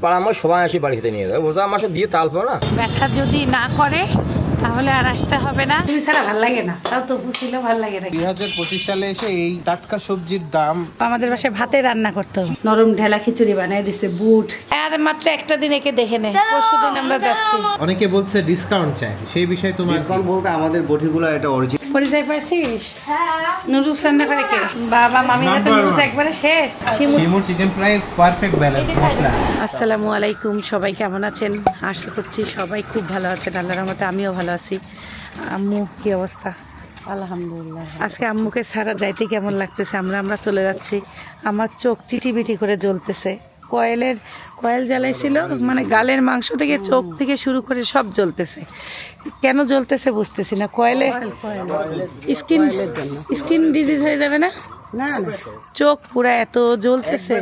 পাড়া আমার সবাই আসি বাড়ি খেতে নিয়ে যাবে ওটা আমার দিয়ে তালপো না। ব্যথা যদি না করে তাহলে আর আসতে হবে না। তুমি ছাড়া ভালো লাগে না। তাও তবু ছিল ভালো লাগে না। দুই হাজার পঁচিশ সালে এসে এই টাটকা সবজির দাম আমাদের বাসায় ভাতে রান্না করতো। নরম ঢেলা খিচুড়ি বানিয়ে দিছে বুট। আর মাত্র একটা দিন একে দেখে নে পরশু দিন আমরা যাচ্ছি। অনেকে বলছে ডিসকাউন্ট চাই সেই বিষয়ে তোমার ডিসকাউন্ট বলতে আমাদের বটিগুলো এটা অরিজিনাল পরিচয় পাইছিস? নুডলস রান্না করে কে? বাবা মামি হাতে নুডলস একবারে শেষ। শিমুর চিকেন ফ্রাই পারফেক্ট ব্যালেন্স মশলা। আসসালামু আলাইকুম সবাই কেমন আছেন? আশা করছি সবাই খুব ভালো আছেন আল্লাহর রহমতে আমিও ভালো আছি। আম্মু কি অবস্থা? আলহামদুলিল্লাহ আজকে আম্মুকে ছাড়া যাইতে কেমন লাগতেছে? আমরা আমরা চলে যাচ্ছি। আমার চোখ চিটিবিটি করে জ্বলতেছে। কয়েলের কয়েল জ্বালাইছিল মানে গালের মাংস থেকে চোখ থেকে শুরু করে সব জ্বলতেছে। কেন জ্বলতেছে বুঝতেছি না। কয়েলে স্কিন স্কিন ডিজিজ হয়ে যাবে না? চোখ পুরা এত জ্বলতেছে।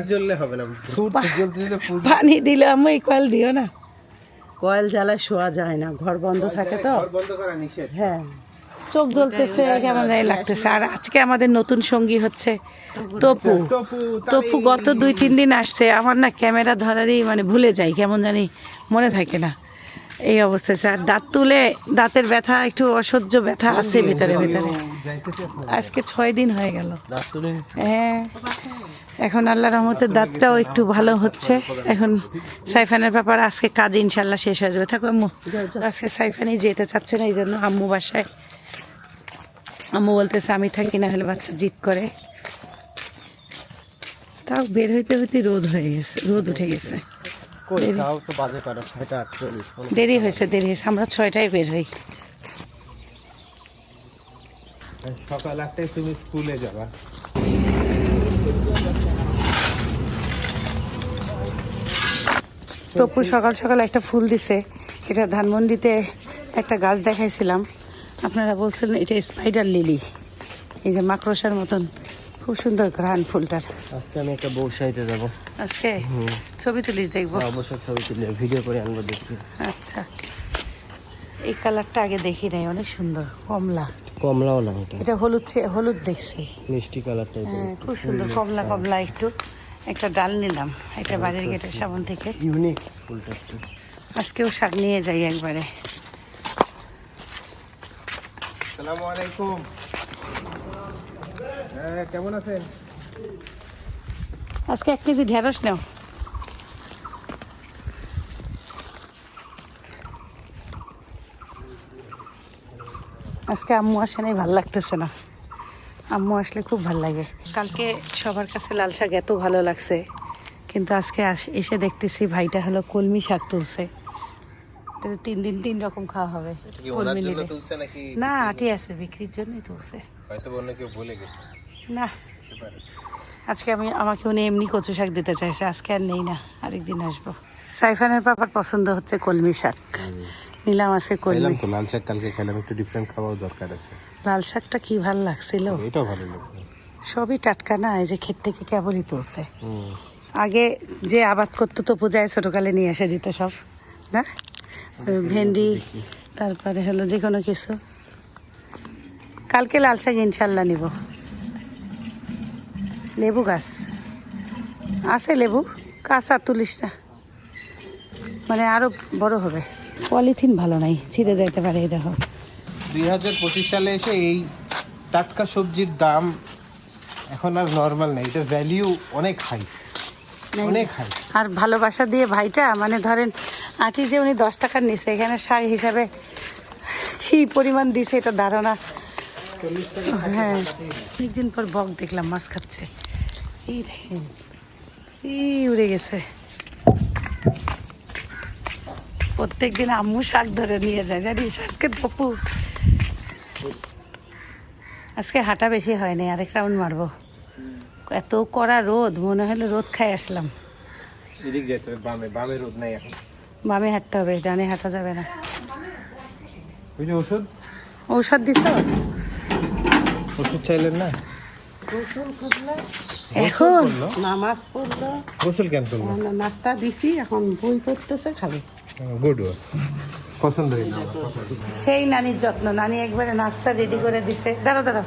পানি দিলে আমি এই কয়েল দিও না। কয়েল জ্বালায় শোয়া যায় না ঘর বন্ধ থাকে তো। বন্ধ করা নিষেধ। হ্যাঁ। চোখ জ্বলতেছে কেমন যাই লাগতেছে। আর আজকে আমাদের নতুন সঙ্গী হচ্ছে তপু। তপু গত দুই তিন দিন আসছে। আমার না ক্যামেরা ধরারই মানে ভুলে যাই কেমন জানি মনে থাকে না। এই অবস্থায় আর দাঁত তুলে দাঁতের ব্যথা একটু অসহ্য ব্যথা আছে ভেতরে ভেতরে। আজকে ছয় দিন হয়ে গেল। হ্যাঁ। এখন আল্লাহ রহমতের দাঁতটাও একটু ভালো হচ্ছে। এখন সাইফানের ব্যাপার আজকে কাজ ইনশাল্লাহ শেষ হয়ে যাবে। থাকো আম্মু। আজকে সাইফানই যেতে চাচ্ছে না এই জন্য আম্মু বাসায়। আম্মু বলতেছে আমি থাকি না হলে বাচ্চা জিদ করে। তাও বের হইতে হইতে রোদ হয়ে গেছে রোদ উঠে গেছে। দেরি হয়েছে দেরি হয়েছে। আমরা ছয়টায় বের হই। সকাল আটটায় তুমি স্কুলে যাবা। তপু সকাল সকাল একটা ফুল দিছে। এটা ধানমন্ডিতে একটা গাছ দেখাইছিলাম। আপনারা বলছিলেন এটা স্পাইডার লিলি এই যে মাকড়সার মতন। খুব সুন্দর ঘ্রাণ ফুলটার। আজকে আমি একটা বৌসাইতে যাব। আজকে ছবি তুলিস দেখব। অবশ্যই ছবি তুলে ভিডিও করে আনব দেখি আচ্ছা। এই কালারটা আগে দেখি নাই অনেক সুন্দর কমলা। কমলাও না এটা। এটা হলুদ হলুদ দেখছি। মিষ্টি কালারটা হ্যাঁ খুব সুন্দর কমলা কমলা একটু। একটা ডাল নিলাম একটা বাড়ির গেটের সামন থেকে। ইউনিক ফুলটা একটু। আজকেও শাক নিয়ে যাই একবারে। আসসালামু আলাইকুম। হ্যাঁ কেমন আছেন? আজকে এক কেজি ঢেঁড়স নাও। আজকে আম্মু আসে নাই ভালো লাগতেছে না। আম্মু আসলে খুব ভালো লাগে। কালকে সবার কাছে লাল শাক এত ভালো লাগছে কিন্তু আজকে এসে দেখতেছি ভাইটা হলো কলমি শাক তুলছে। তো তিন দিন তিন রকম খাওয়া হবে কলমি নিলে। না আটি আছে বিক্রির জন্যই তুলছে। হয়তো অন্য কেউ বলে গেছে। না। আজকে আমি আমাকে উনি এমনি কচু শাক দিতে চাইছে। আজকে আর নেই না আরেকদিন আসব। সাইফানের পাপার পছন্দ হচ্ছে কলমি শাক। নিলাম আছে কলমি। তো লাল শাক কালকে খেলাম একটু ডিফারেন্ট খাওয়াও দরকার আছে। লাল শাকটা কি ভালো লাগছিল? এটাও ভালো লাগবে সবই টাটকা না এই যে ক্ষেত থেকে কেবলই তুলছে। আগে যে আবাদ করতো তো পূজায় ছোটকালে নিয়ে এসে দিত সব না? ভেন্ডি তারপরে হলো যে কোনো কিছু। কালকে লাল শাক ইনশাল্লাহ নিব। লেবু গাছ। আছে লেবু কাঁচা তুলিস না মানে আরও বড় হবে। পলিথিন ভালো নাই ছিঁড়ে যাইতে পারে এই দেখো। দুই হাজার পঁচিশ সালে এসে এই টাটকা সবজির দাম এখন আর নর্মাল নেই এটার ভ্যালিউ অনেক হাই অনেক হাই আর ভালোবাসা দিয়ে ভাইটা মানে ধরেন আটি যে উনি দশ টাকার নিছে এখানে শাক হিসাবে কি পরিমাণ দিছে এটা ধারণা? হ্যাঁ অনেকদিন পর বক দেখলাম মাছ খাচ্ছে। এই দেখেন এই উড়ে গেছে। প্রত্যেক দিন আম্মু শাক ধরে নিয়ে যায় জানিস? আজকে পপু আজকে হাঁটা বেশি হয়নি আরেক রাউন্ড মারবো। এত কড়া রোদ মনে হলো রোদ খাই আসলাম। এদিক যেতে হবে বামে বামে রোদ নাই এখন। বামে হাঁটতে হবে ডানে হাঁটা যাবে না। ওষুধ ঔষধ দিছ? ওষুধ চাইলেন না? এখন? নামাজ পড়ল। গোসল কেন করব আমরা নাস্তা দিছি এখন বই পড়তেছে খাবে। গুড পছন্দ সেই নানির যত্ন নানি একবারে নাস্তা রেডি করে দিছে। দাঁড়া দাঁড়া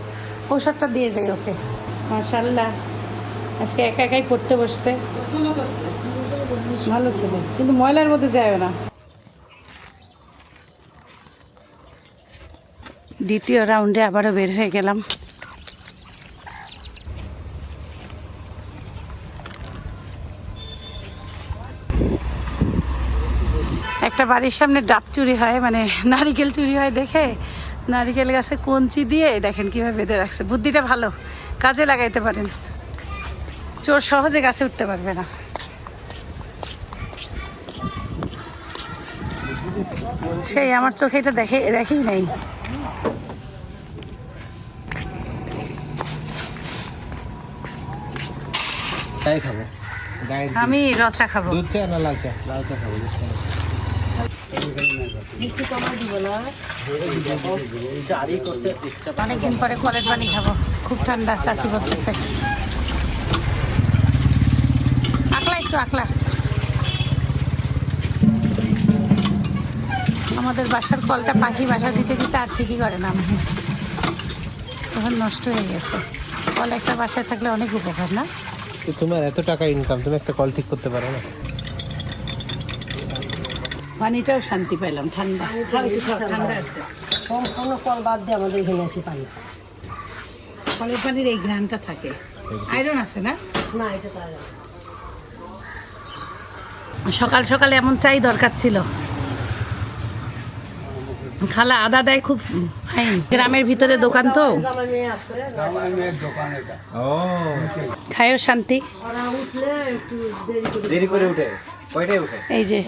ঔষধটা দিয়ে যাই ওকে। মাশাল্লাহ আজকে একা একাই পড়তে বসতে ভালো ছিল কিন্তু ময়লার মধ্যে যায় না। দ্বিতীয় রাউন্ডে আবারও বের হয়ে গেলাম। একটা বাড়ির সামনে ডাব চুরি হয় মানে নারিকেল চুরি হয় দেখে। নারিকেল গাছে কঞ্চি দিয়ে দেখেন কীভাবে বেঁধে রাখছে। বুদ্ধিটা ভালো, কাজে লাগাইতে পারেন। চোর সহজে গাছে উঠতে পারবে না। সেই আমার চোখে এটা দেখে দেখেই নাই। তাই খাব। আমি রচা খাব। দুধ চা না লাল চা? লাল চা খাব অনেকদিন পরে কলের পানি খাব। খুব ঠান্ডা চাষি বলতেছে। আকলা একটু আকলা। আমাদের বাসার কলটা পাখি বাসা দিতে দিতে আর ঠিকই করে না আমি এখন নষ্ট হয়ে গেছে। কল একটা বাসায় থাকলে অনেক উপকার না? তো তোমার এত টাকা ইনকাম তুমি একটা কল ঠিক করতে পারো না। পানিটাও শান্তি পেলাম ঠান্ডা। খাও, ঠান্ডা আছে। কোনো কল বাদ দিয়ে আমাদের এখানে আসি পানি। কলের পানির এই ঘ্রাণটা থাকে। আয়রন আছে না? না এটা সকাল সকালে এমন চাই দরকার ছিল। খালা আদা দেয় খুব ফাইন গ্রামের ভিতরে দোকান তো। খায়ও শান্তি। ওরা উঠলে একটু দেরি করে দেরি করে উঠে। কয়টায় উঠে? এই যে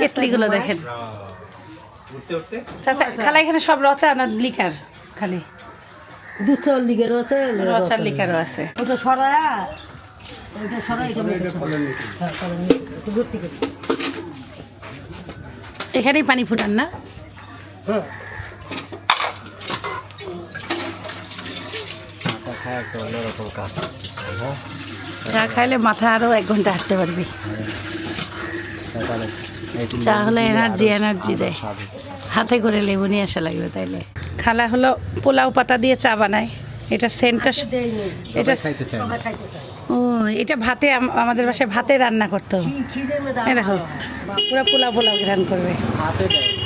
কেতলিগুলো দেখেন। উঠতে উঠতে? চাচা খালা এখানে সব রচা না লিকার খালি? রয়েছে রচার লিকারও আছে। ওটা সরায়া সরাই। হ্যাঁ, এখানেই পানি ফুটান না? চা খাইলে মাথা আরও এক ঘণ্টা হাঁটতে পারবি। চা হলে এনার্জি এনার্জি দেয়। হতে করে লেবু নিয়ে আসা লাগবে তাইলে। খালা হলো পোলাও পাতা দিয়ে চা বানায়। এটা সেন্টটা এটা ও এটা ভাতে আমাদের বাসায় ভাতে রান্না করতো। আরও দেখো। পুরো পোলাও পোলাও ঘ্রান করবে। হাতে দেয়।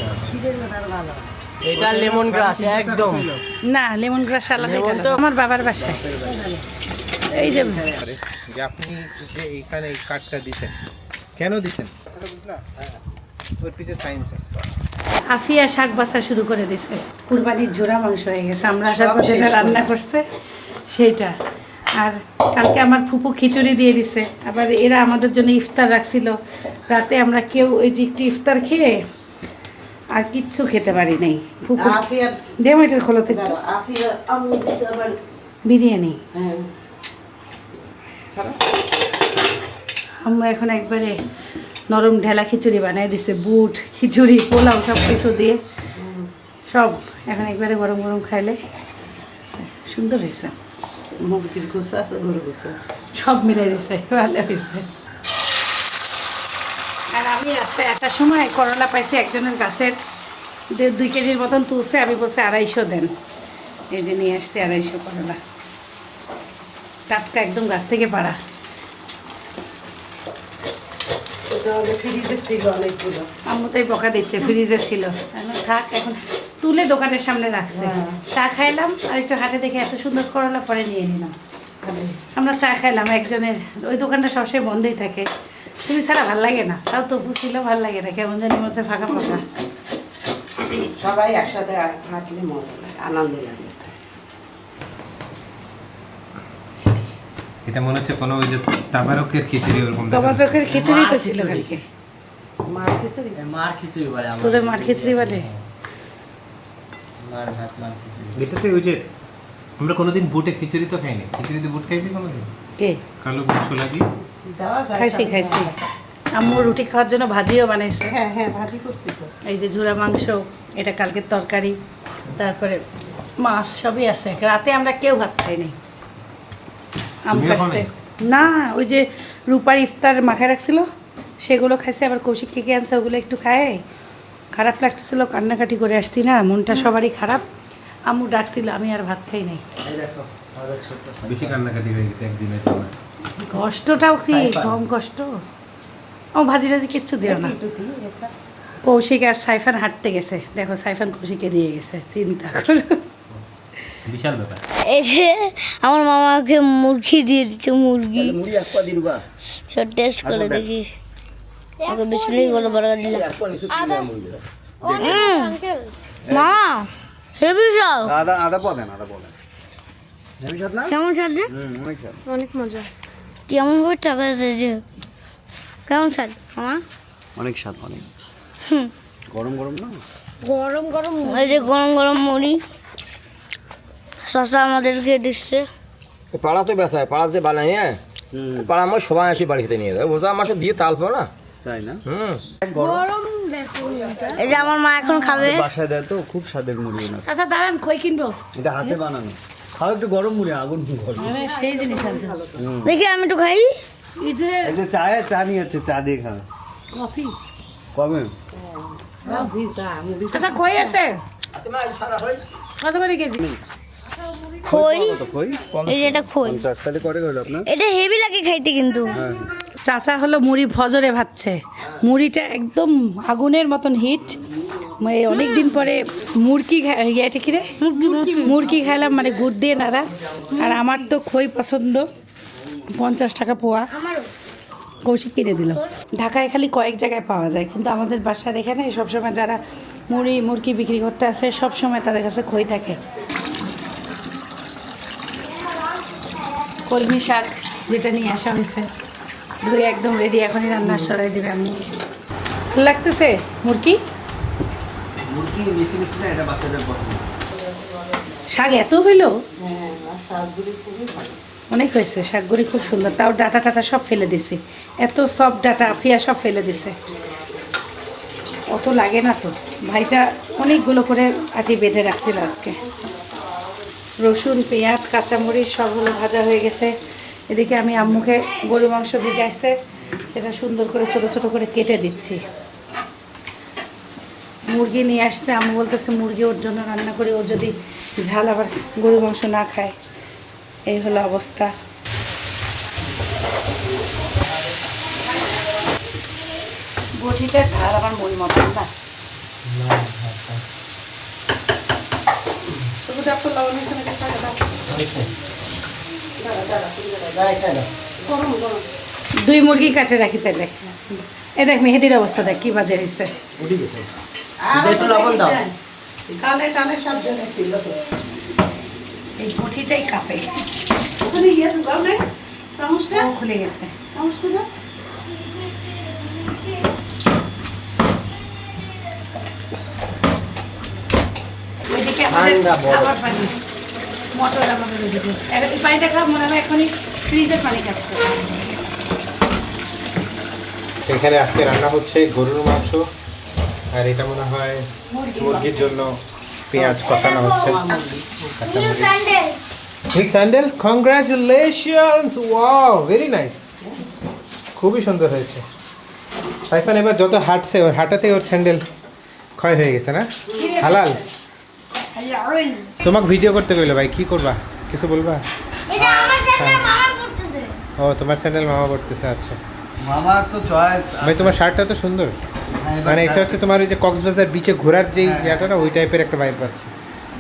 এটা। লেমন গ্রাস একদম। না লেমন গ্রাস আলাদা এটা আলাদা। আমার বাবার বাসায়। এই যে আপনি যে এইখানে এই কার্ডটা দিছেন কেন দিছেন? ওর পিছে সায়েন্স আছে। আফিয়া শাক বাসা শুরু করে দিছে। কুরবানির জোড়া মাংস হয়ে গেছে। আমরা আসার পর যেটা রান্না করছে সেইটা। আর কালকে আমার ফুপু খিচুড়ি দিয়ে দিছে। আবার এরা আমাদের জন্য ইফতার রাখছিল। রাতে আমরা কেউ ওই যে একটু ইফতার খেয়ে আর কিচ্ছু খেতে পারি নাই। দেম খোলাতে বিরিয়ানি। হ্যাঁ। আম্মু এখন একবারে নরম ঢেলা খিচুড়ি বানাই দিছে বুট খিচুড়ি পোলাও সব কিছু দিয়ে। সব এখন একবারে গরম গরম খাইলে সুন্দর হয়েছে। মুরগির গোসা আছে গরু গোসা আছে। সব মিলে দিছে ভালো হয়েছে। আমি রাস্তায় আসার সময় করলা পাইছি একজনের গাছের যে দুই কেজির মতন তুলছে আমি বলছি আড়াইশো দেন। এই যে নিয়ে আসছি আড়াইশো করলা। টাটকা একদম গাছ থেকে পাড়া। বকা দিচ্ছে ফ্রিজে ছিল। থাক এখন তুলে দোকানের সামনে রাখছে। চা খাইলাম আর একটু হাটে দেখে এত সুন্দর করলা পরে নিয়ে নিলাম। আমরা চা খাইলাম একজনের ওই দোকানটা সবসময় বন্ধই থাকে। তুমি ছাড়া ভালো লাগে না। তাও তবু ছিল ভালো লাগে না কেমন জানি হচ্ছে ফাঁকা ফাঁকা। সবাই একসাথে হাঁটলে মজা লাগে আনন্দ লাগে। এটা মনে হচ্ছে কোনো ওই যে তাবারকের খিচুড়ি ওরকম তোমার চোখের খিচুড়ি তো ছিল কালকে। মার খিচুড়ি? মার খিচুড়ি বলে আমার। তোদের মার খিচুড়ি বলে? মার ভাত মার খিচুড়ি। এটাতে ওই যে আমরা কোনোদিন বুটে খিচুড়ি তো খাইনি। খিচুড়িতে বুট খাইছি কোনোদিন? কে? কালো বুট ছোলা দিয়ে। দেওয়া যায় খাইছি খাইছি। আম্মু রুটি খাওয়ার জন্য ভাজিও বানাইছে। হ্যাঁ হ্যাঁ ভাজি করছি তো। এই যে ঝুরা মাংস এটা কালকের তরকারি তারপরে মাছ সবই আছে। রাতে আমরা কেউ ভাত খাই নাই। আম? না ওই যে রূপার ইফতার মাখায় রাখছিল সেগুলো খাইছে আবার কৌশিক কে আনছে ওগুলো একটু খায়। খারাপ লাগতেছিল কান্নাকাটি করে আসছি না মনটা সবারই খারাপ। আম্মু ডাকছিল আমি আর ভাত খাই নাই। দেখো ছোট্ট বেশি কান্নাকাটি হয়ে গেছে একদিনের জন্য। কষ্টটাও কি? কম কষ্ট? ও ভাজি টাজি কিচ্ছু দিও না। কৌশিক আর সাইফান হাঁটতে গেছে। দেখো সাইফান কৌশিকে নিয়ে গেছে চিন্তা করো। বিশাল ব্যাপার। এই যে আমার মামাকে মুরগি দিয়ে দিচ্ছে মুরগি। সব টেস্ট করে দেখি। আগে বিসমিল্লাহ বলে বড় দিলাম মা হেভি সব আদা আদা পদেন আদা পদেন। কেমন? হুম অনেক স্বাদ। কেমন টাকা এসেছে কেমন স্বাদ? আমার অনেক স্বাদ অনেক। গরম গরম না? গরম গরম এই যে গরম গরম মুড়ি। শশা আমাদেরকে দিচ্ছে। পাড়াতে বেসা হয় পাড়াতে বানাই হ্যাঁ? পাড়া আমার সবাই আসে বাড়ি খেতে নিয়ে যায়। রোজা মাসে দিয়ে তালপো না? তাই না? হুম। গরম এই যে আমার মা এখন খাবে। বাসায় দেয় তো খুব স্বাদের মুড়ি ওনার। আচ্ছা দাঁড়ান খই কিনবো। এটা হাতে বানানো। খাও একটু গরম মুড়ি আগুন গরম। মানে সেই জিনিস আছে। দেখি আমি একটু খাই। এই যে চায়ে চা নিয়ে যাচ্ছে চা দিয়ে খাবে কফি? কবে? আচ্ছা খই আছে? কত করে কেজি? খই? এই যে এটা খই। পঞ্চাশ তাহলে করে গেল আপনার এটা হেভি লাগে খাইতে কিন্তু। হ্যাঁ। চাচা হলো মুড়ি ফজরে ভাজছে মুড়িটা একদম আগুনের মতন হিট। অনেক দিন পরে মুরগি ইয়েটা কি রে? মুরগি খাইলাম মানে গুড় দিয়ে নাড়া। আর আমার তো খই পছন্দ। পঞ্চাশ টাকা পোয়া। কৌশিক কিনে দিল। ঢাকায় খালি কয়েক জায়গায় পাওয়া যায়, কিন্তু আমাদের বাসার এখানে সবসময় যারা মুড়ি, মুরগি বিক্রি করতে আসে, সবসময় তাদের কাছে খই থাকে। কলমি শাক যেটা নিয়ে আসা হয়েছে, দুই একদম রেডি এখনই রান্নার সরাই দিবে আমি। লাগতেছে মুরগি? মুরগি মিষ্টি মিষ্টি না এটা বাচ্চাদের পছন্দ। শাক এত হইল? অনেক হয়েছে শাকগুলি খুব সুন্দর। তাও ডাটা টাটা সব ফেলে দিছে। এত সব ডাটা আফিয়া সব ফেলে দিছে। অত লাগে না তো। ভাইটা অনেকগুলো করে আটি বেঁধে রাখছিল আজকে। রসুন পেঁয়াজ কাঁচামরিচ সব হলো ভাজা হয়ে গেছে। এদিকে আমি আম্মুকে গরু মাংস ভিজাইছে। সেটা সুন্দর করে ছোট ছোট করে কেটে দিচ্ছি। মুরগি নিয়ে আসতে আমি বলতেছে মুরগি ওর জন্য রান্না করি ও যদি ঝাল আবার গরু মাংস না খায়। এই হলো অবস্থা। বটিটা ঝাল আমার মই মতন না? তবু ডাক্তার এখানে। দুই মুরগি কাটে রাখি তাহলে। এ দেখ মেহেদির অবস্থা দেখ কি বাজে হয়েছে। একটু লবণ দাও। কালে কালে সব জায়গায় ছিল তো। এই কাঁপে। ওখানে ইয়ে ঢুকাও নাই চামচটা? খুলে গেছে। চামচটা পানি মটর আমাদের এখন এই পানিটা খাওয়া মনে হয় এখনই ফ্রিজের পানি খাচ্ছে। এখানে আজকে রান্না হচ্ছে গরুর মাংস। আর এটা মনে হয় মুরগির জন্য পেঁয়াজ কষানো হচ্ছে। Sandal congratulations wow very nice খুবই সুন্দর হয়েছে। সাইফান এবার যত হাঁটছে ওর হাঁটাতেই ওর স্যান্ডেল ক্ষয় হয়ে গেছে না? হালাল। তোমাকে ভিডিও করতে কইলো ভাই কি করবা? কিছু বলবা? ও তোমার স্যান্ডেল মামা পড়তেছে আচ্ছা। মামার তো চয়েস ভাই তোমার শার্টটা তো সুন্দর। মানে এটা হচ্ছে তোমার ওই যে কক্সবাজার বিচে ঘোরার যেই জায়গাটা না ওই টাইপের একটা ভাইব পাচ্ছি।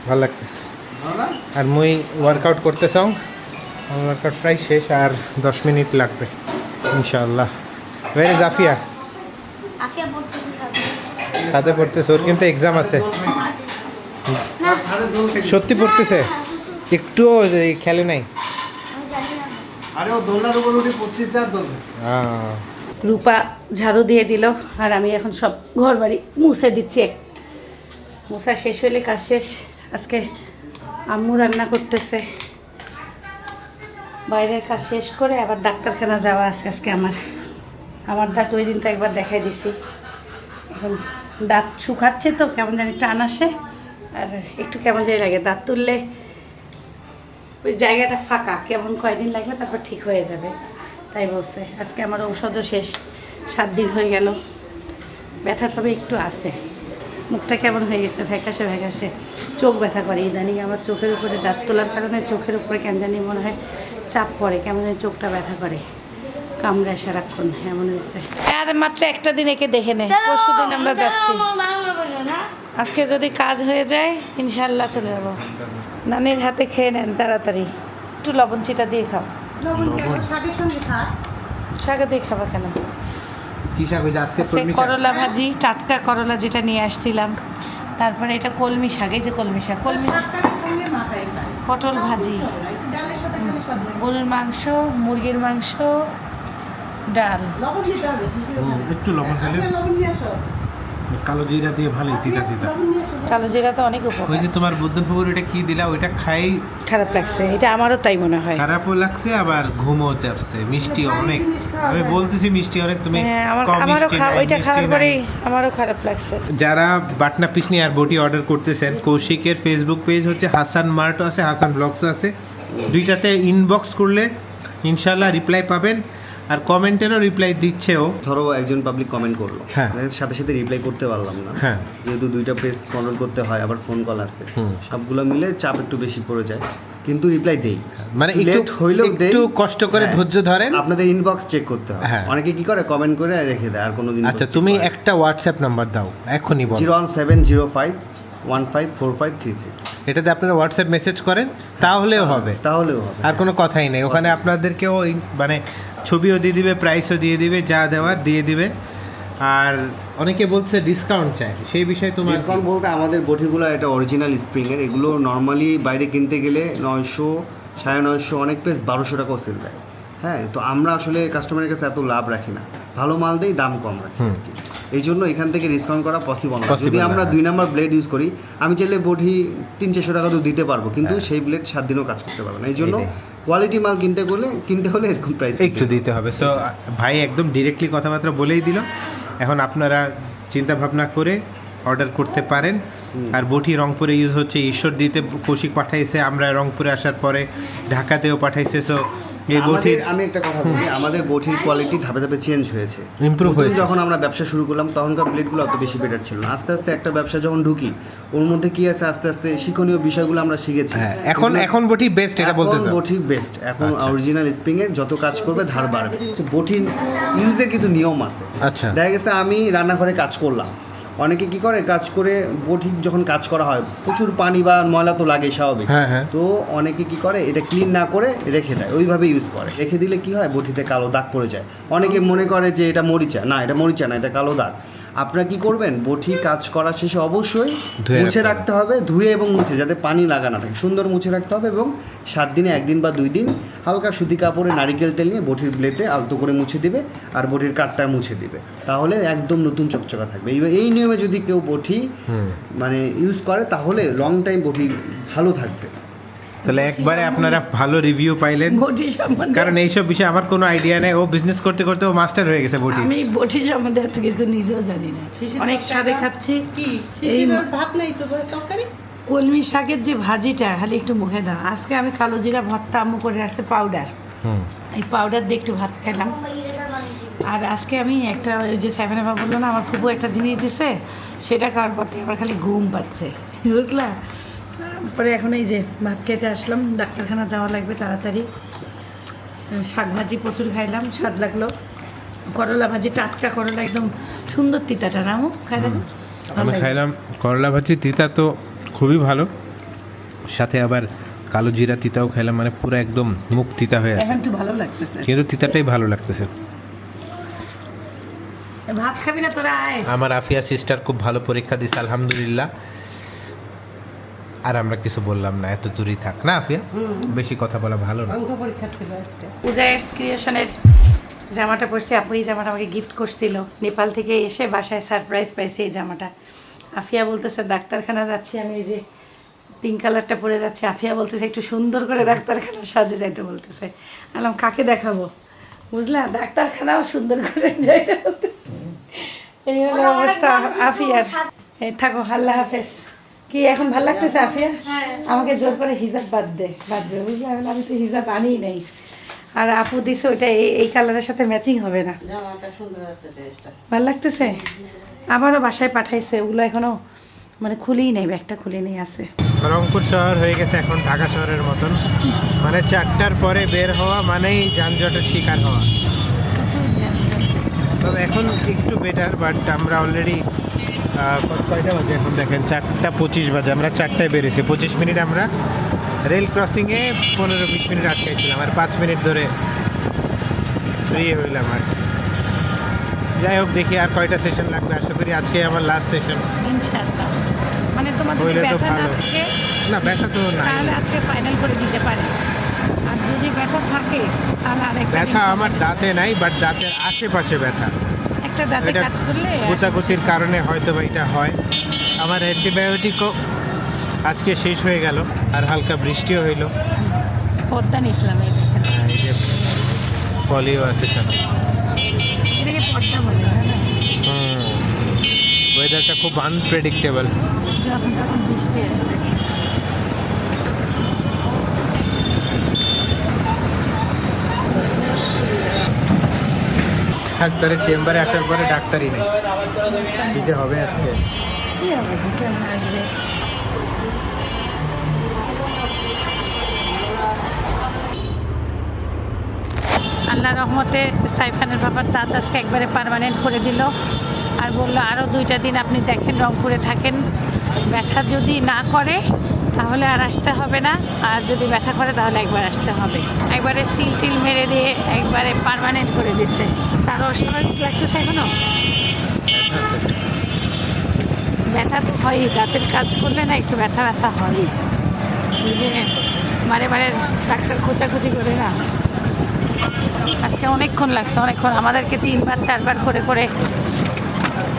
ভালো লাগতেছে। আর মুই ওয়ার্কআউট করতে চাও আমার ওয়ার্কআউট প্রায় শেষ আর দশ মিনিট লাগবে ইনশাআল্লাহ। ভেরি জাফিয়া আফিয়া পড়তেছে সাথে পড়তেছে ওর কিন্তু এক্সাম আছে। সত্যি পড়তেছে? একটুও এই খেলে নাই? দোল রূপা ঝাড়ু দিয়ে দিল, আর আমি এখন সব ঘর বাড়ি মুছে দিচ্ছি। এক মুছা শেষ হলে কাজ শেষ। আজকে আম্মু রান্না করতেছে। বাইরের কাজ শেষ করে আবার ডাক্তারখানা যাওয়া আছে আজকে আমার। আমার দাঁত ওই দিন তো একবার দেখাই দিছি। এখন দাঁত শুকাচ্ছে তো, কেমন জানি টান আসে। আর একটু কেমন জানি লাগে, দাঁত তুললে ওই জায়গাটা ফাঁকা কেমন কয়দিন লাগবে তারপর ঠিক হয়ে যাবে। তাই বলছে আজকে আমার ঔষধও শেষ সাত দিন হয়ে গেল। ব্যথা তবে একটু আছে। মুখটা কেমন হয়ে গেছে? ভ্যাকাশে ভ্যাকাশে চোখ ব্যথা করে। ইদানিং আমার চোখের উপরে দাঁত তোলার কারণে চোখের উপরে কেন জানি মনে হয় চাপ পড়ে কেমন জানি চোখটা ব্যথা করে। কামড়ায় সারাক্ষণ এমন হয়েছে। আর মাত্র একটা দিন একে দেখে নে। পরশু দিন আমরা যাচ্ছি। আজকে যদি কাজ হয়ে যায় ইনশাল্লাহ চলে যাব। নানির হাতে খেয়ে নেন তাড়াতাড়ি। একটু লবণ চিটা দিয়ে খাও। শাকে দিয়ে খাবা কেন? করলা ভাজি টাটকা করলা যেটা নিয়ে আসছিলাম। তারপরে এটা কলমি শাক এই যে কলমি শাক। কলমি শাক। পটল ভাজি। গরুর মাংস মুরগির মাংস ডাল। একটু লবণ খেলে। কালো জিরা দিয়ে ভালোই তিতা তিতা। কালো জিরা তো অনেক উপকার। ওই যে তোমার বুদ্ধ ফুবুর ওইটা কি দিলা ওইটা খাই খারাপ লাগছে এটা আমারও তাই মনে হয়। খারাপও লাগছে আবার ঘুমও চাপছে মিষ্টি অনেক। আমি বলতেছি মিষ্টি অনেক তুমি হ্যাঁ কম আমারও মিষ্টি ওইটা খাওয়ার। পরেই আমারও খারাপ লাগছে। যারা বাটনা পিসনি আর বটি অর্ডার করতেছেন কৌশিকের ফেসবুক পেজ হচ্ছে হাসান মার্টও আছে হাসান ব্লগসও আছে। দুইটাতে ইনবক্স করলে ইনশাল্লাহ রিপ্লাই পাবেন। আর কমেন্টেরও রিপ্লাই দিচ্ছেও। ধরো একজন পাবলিক কমেন্ট করল। হ্যাঁ। মানে সাথে সাথে রিপ্লাই করতে পারলাম না। হ্যাঁ। যেহেতু দুইটা পেজ কন্ট্রোল করতে হয় আবার ফোন কল আসে। সবগুলো মিলে চাপ একটু বেশি পড়ে যায়। কিন্তু রিপ্লাই দেই। মানে একটু লেট হইলেও দেই। একটু কষ্ট করে হ্যাঁ। ধৈর্য ধরেন। আপনাদের ইনবক্স চেক করতে হয়। হ্যাঁ। অনেকে কি করে? কমেন্ট করে রেখে দেয়। আর কোনো দিন আচ্ছা তুমি একটা হোয়াটসঅ্যাপ নাম্বার দাও। এখনই বলো। Zero one seven zero five one five four five three six এটাতে আপনারা হোয়াটসঅ্যাপ মেসেজ করেন তাহলেও হবে। তাহলেও হবে। আর কোনো কথাই নেই। ওখানে আপনাদেরকেও মানে ছবিও দিয়ে দিবে প্রাইসও দিয়ে দিবে, যা দেওয়ার দিয়ে দিবে। আর অনেকে বলছে ডিসকাউন্ট চাই। সেই বিষয়ে তোমার ডিসকাউন্ট বলতে আমাদের বটিগুলো এটা অরিজিনাল স্প্রিংয়ের এগুলো নর্মালি বাইরে কিনতে গেলে নয়শো, সাড়ে নয়শো, অনেক পেস বারোশো টাকাও সেল দেয়। হ্যাঁ তো আমরা আসলে কাস্টমারের কাছে এত লাভ রাখি না। ভালো মাল দেই দাম কম রাখি আর কি। এই জন্য এখান থেকে ডিসকাউন্ট করা পসিবল না। যদি আমরা দুই নাম্বার ব্লেড ইউজ করি আমি চাইলে বটি তিন চারশো টাকা তো দিতে পারব কিন্তু সেই ব্লেড সাত দিনও কাজ করতে পারবে না। এই জন্য কোয়ালিটি মাল কিনতে গেলে কিনতে হলে এরকম প্রাইস একটু দিতে হবে। সো ভাই একদম ডিরেক্টলি কথাবার্তা বলেই দিল। এখন আপনারা চিন্তা ভাবনা করে অর্ডার করতে পারেন। আর বটি রংপুরে ইউজ হচ্ছে ঈশ্বর দিতে কৌশিক পাঠাইছে আমরা রংপুরে আসার পরে ঢাকাতেও পাঠাইছে। সো এই বটির আমি একটা কথা বলি আমাদের বটির কোয়ালিটি ধাপে ধাপে চেঞ্জ হয়েছে। প্রথম হয়েছে। যখন আমরা ব্যবসা শুরু করলাম তখনকার প্লেটগুলো অত বেশি বেটার ছিল না। আস্তে আস্তে একটা ব্যবসা যখন ঢুকি ওর মধ্যে কি আছে? আস্তে আস্তে শিক্ষণীয় বিষয়গুলো আমরা শিখেছি। হ্যাঁ এখন এখন বটি বেস্ট এটা বলতে বটি বেস্ট এখন। অরিজিনাল স্প্রিং এর যত কাজ করবে ধার বাড়বে। বটি ইউজের কিছু নিয়ম আছে। আচ্ছা। দেখা গেছে আমি রান্নাঘরে কাজ করলাম। অনেকে কি করে কাজ করে বঠিক যখন কাজ করা হয় প্রচুর পানি বা ময়লা তো লাগে স্বাভাবিক। হ্যাঁ, হ্যাঁ। তো অনেকে কি করে এটা ক্লিন না করে রেখে দেয় ওইভাবে ইউজ করে। রেখে দিলে কি হয় বঠিতে কালো দাগ পড়ে যায়। অনেকে মনে করে যে এটা মরিচা না এটা মরিচা না এটা কালো দাগ। আপনারা কি করবেন? বটি কাজ করা শেষে অবশ্যই মুছে রাখতে হবে ধুয়ে এবং মুছে যাতে পানি লাগা না থাকে। সুন্দর মুছে রাখতে হবে এবং সাত দিনে একদিন বা দুই দিন হালকা সুতি কাপড়ে নারিকেল তেল নিয়ে বটির ব্লেডে আলতো করে মুছে দিবে আর বটির কাঠটা মুছে দিবে। তাহলে একদম নতুন চকচকা থাকবে। এই এই নিয়মে যদি কেউ বটি মানে ইউজ করে তাহলে লং টাইম বটি ভালো থাকবে। তাহলে একবারে আপনারা ভালো রিভিউ পাইলেন। বটি সম্বন্ধে কারণ এইসব বিষয়ে আমার কোনো আইডিয়া নেই। ও বিজনেস করতে করতে ও মাস্টার হয়ে গেছে বটি। আমি বটি সম্বন্ধে এত কিছু নিজেও জানি না। অনেক স্বাদে খাচ্ছি। এই ভাত নাই তো তরকারি? কলমি শাকের যে ভাজিটা খালি একটু মুখে দাও। আজকে আমি কালো জিরা ভর্তা আম্মু করে রাখছে পাউডার হুম। এই পাউডার দিয়ে একটু ভাত খেলাম। আর আজকে আমি একটা ওই যে সেভেন এফ বলল না আমার ফুপু একটা জিনিস দিছে সেটা খাওয়ার পর থেকে আমার খালি ঘুম পাচ্ছে। বুঝলা? পরে এখন এই যে ভাত খেতে আসলাম ডাক্তারখানা যাওয়া লাগবে তাড়াতাড়ি। শাক ভাজি প্রচুর খাইলাম স্বাদ লাগল। করলা ভাজি টাটকা করলা একদম সুন্দর তিতাটা না আমু খাই আমি খাইলাম করলা ভাজি তিতা তো খুবই ভালো। সাথে আবার কালো জিরা তিতাও খাইলাম মানে পুরো একদম মুখ তিতা হয়ে আছে। ভালো লাগতেছে। কিন্তু তিতাটাই ভালো লাগতেছে। ভাত খাবি না তোরা আয়। আমার আফিয়া সিস্টার খুব ভালো পরীক্ষা দিছে আলহামদুলিল্লাহ। আর আমরা কিছু বললাম না এত দূরই থাক। না আফিয়া? বেশি কথা বলা ভালো না। অঙ্ক পরীক্ষা ছিল আজকে। পূজা এক্স ক্রিয়েশনের জামাটা পরছি আপু এই জামাটা আমাকে গিফট করছিল। নেপাল থেকে এসে বাসায় সারপ্রাইজ পাইছি এই জামাটা। আফিয়া বলতেছে ডাক্তারখানা যাচ্ছি আমি এই যে পিঙ্ক কালারটা পরে যাচ্ছে। আফিয়া বলতেছে একটু সুন্দর করে ডাক্তারখানা সাজে যাইতে বলতেছে। আলাম কাকে দেখাবো? বুঝলা ডাক্তারখানাও সুন্দর করে যাইতে বলতেছে। এই হলো অবস্থা আফিয়ার। এই থাকো আল্লাহ হাফেজ। কি এখন ভালো লাগতেছে আফিয়া? আমাকে জোর করে হিজাব বাদ দে বাদ দে। বুঝলি? আমি আমি তো হিজাব আনি নাই। আর আপু দিছে ওইটা এই এই কালারের সাথে ম্যাচিং হবে না। জামাটা সুন্দর আছে ড্রেসটা ভালো লাগতেছে? আবারও বাসায় পাঠাইছে ওগুলো এখনও মানে খুলেই নেই ব্যাগটা খুলে নেই আছে। রংপুর শহর হয়ে গেছে এখন ঢাকা শহরের মতন। মানে চারটার পরে বের হওয়া মানেই যানজটের শিকার হওয়া। তবে এখন একটু বেটার বাট আমরা অলরেডি কয়টা বাজে এখন দেখেন? চারটা পঁচিশ বাজে আমরা চারটায় বেরিয়েছি। পঁচিশ মিনিট আমরা রেল ক্রসিংয়ে পনেরো বিশ মিনিট আটকাইছিলাম আর পাঁচ মিনিট ধরে ফ্রি হইলাম আর যাই হোক দেখি আর কয়টা সেশন লাগবে। আশা করি আজকে আমার লাস্ট সেশন মানে হইলে তো না ভালো। না ব্যথা তো নাই। তাহলে আজকে ফাইনাল করে দিতে পারে। আর যদি ব্যথা থাকে তাহলে ব্যথা আমার দাঁতে নাই বাট দাঁতের আশেপাশে ব্যথা। একটা দাঁতে কাজ করলে গুতাগুতির কারণে হয়তো বা এটা হয়। আমার অ্যান্টিবায়োটিকও আজকে শেষ হয়ে গেল আর হালকা বৃষ্টিও হইল। পদ্মা নিয়েছিলাম এই দেখেন। হ্যাঁ, যে পলিও আছে সাথে ওয়েদারটা খুব আনপ্রেডিক্টেবল যখন তখন বৃষ্টি আসবে। ডাক্তারের চেম্বারে আসার পরে ডাক্তারই নেই। কি যে হবে আজকে? আল্লাহ রহমতে সাইফানের বাবার দাঁত আজকে একবারে পার্মানেন্ট করে দিল আর বলল আরও দুইটা দিন আপনি দেখেন, রংপুরে থাকেন। ব্যথা যদি না করে, তাহলে আর আসতে হবে না। আর যদি ব্যথা করে, তাহলে একবার আসতে হবে। একবারে সিল টিল মেরে দিয়ে একবারে পার্মানেন্ট করে দিচ্ছে তার অস্বাভাবিক লাগতেছে এখনও? ব্যথা তো হয়ই দাঁতের কাজ করলে না একটু ব্যথা ব্যথা হয়ই। বারে বারে ডাক্তার খোঁচাখুচি করে না। আজকে অনেকক্ষণ লাগছে, অনেকক্ষণ। আমাদেরকে তিনবার, চারবার করে করে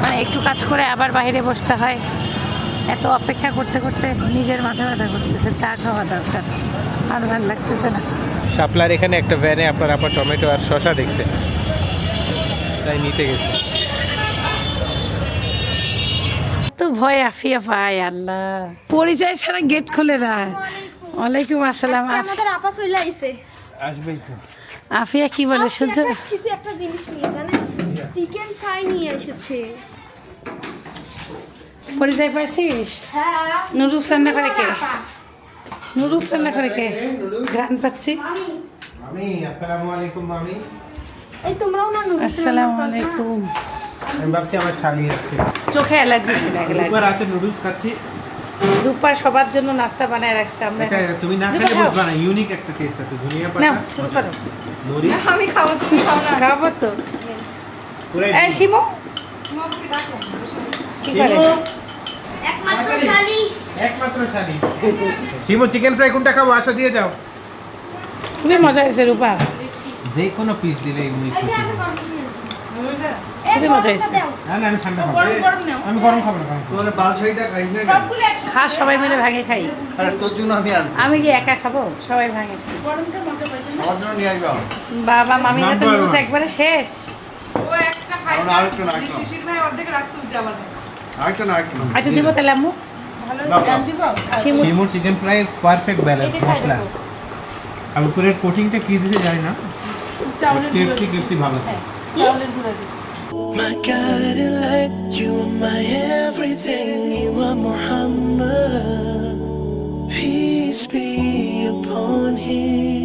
মানে একটু কাজ করে আবার বাইরে বসতে হয়। এত অপেক্ষা করতে করতে নিজের মাথা ব্যথা করতেছে, চা খাওয়া দরকার। আর ভালো লাগতেছে না। শাপলার এখানে একটা ভ্যানে আপনার আপা টমেটো আর শশা দেখছে। তাই নিতে গেছে। তো ভয় আফিয়া পায় আল্লাহ। পরিচয় ছাড়া গেট খুলে না। ওয়ালাইকুম আসসালাম। আমাদের আপা চলে আইছে। আসবেই তো। আফিয়া কি বলে শুনছো? কিছু একটা জিনিস নিয়ে জানে চিকেন ফ্রাই নিয়ে এসেছে। পরিচয় পাইছিস? হ্যাঁ। নুডলস রান্না করে কে? নুডলস রান্না করে কে? গান পাচ্ছি। মামি আসসালামু আলাইকুম মামি। এই তোমরাও না আসসালামু আলাইকুম। আমি ভাবছি আমার শালি আসছে চোখে অ্যালার্জি ছিল একবার অ্যালার্জি রাতে নুডলস খাচ্ছি। রূপা সবার জন্য নাস্তা বানায় রাখছে আমরা এটা তুমি না খেলে বুঝবা না ইউনিক একটা টেস্ট আছে ধনিয়া নাও পাতা শুরু করো। নরি খাব তো। পুরাই এই শিমু? কি করে? একমাত্র শালি। একমাত্র শালি। শিমু চিকেন ফ্রাই কোনটা খাব? আসো দিয়ে যাও। খুবই মজা হয়েছে রূপা। যে কোনো পিস দিলে নিয়ে আনছি খুবই মজা হয়েছে। না না আমি ঠান্ডা খাব। আমি গরম খাব না গরম খাব। তোর বালশাইটা খাইস না খা সবাই মিলে ভাগে খাই। আরে তোর জন্য আমি আনছি। আমি কি একা খাব? সবাই ভাগে আমার জন্য নিয়ে আসবে বাবা মামি নাম হাতে বলো নুডলস না। একবারে শেষ। আমার আরেকটা না আরেকটা। আরেকটা না আরেকটা না। আচ্ছা দিব তাহলে আম্মু। শিমুর চিকেন ফ্রাই পারফেক্ট ব্যালেন্স মশলা। আর উপরের কোটিংটা কি দিতে জানি না। চাউলের কেপসি কেপসি ভালো My guiding light, you are my everything, you are Muhammad. Peace be upon him.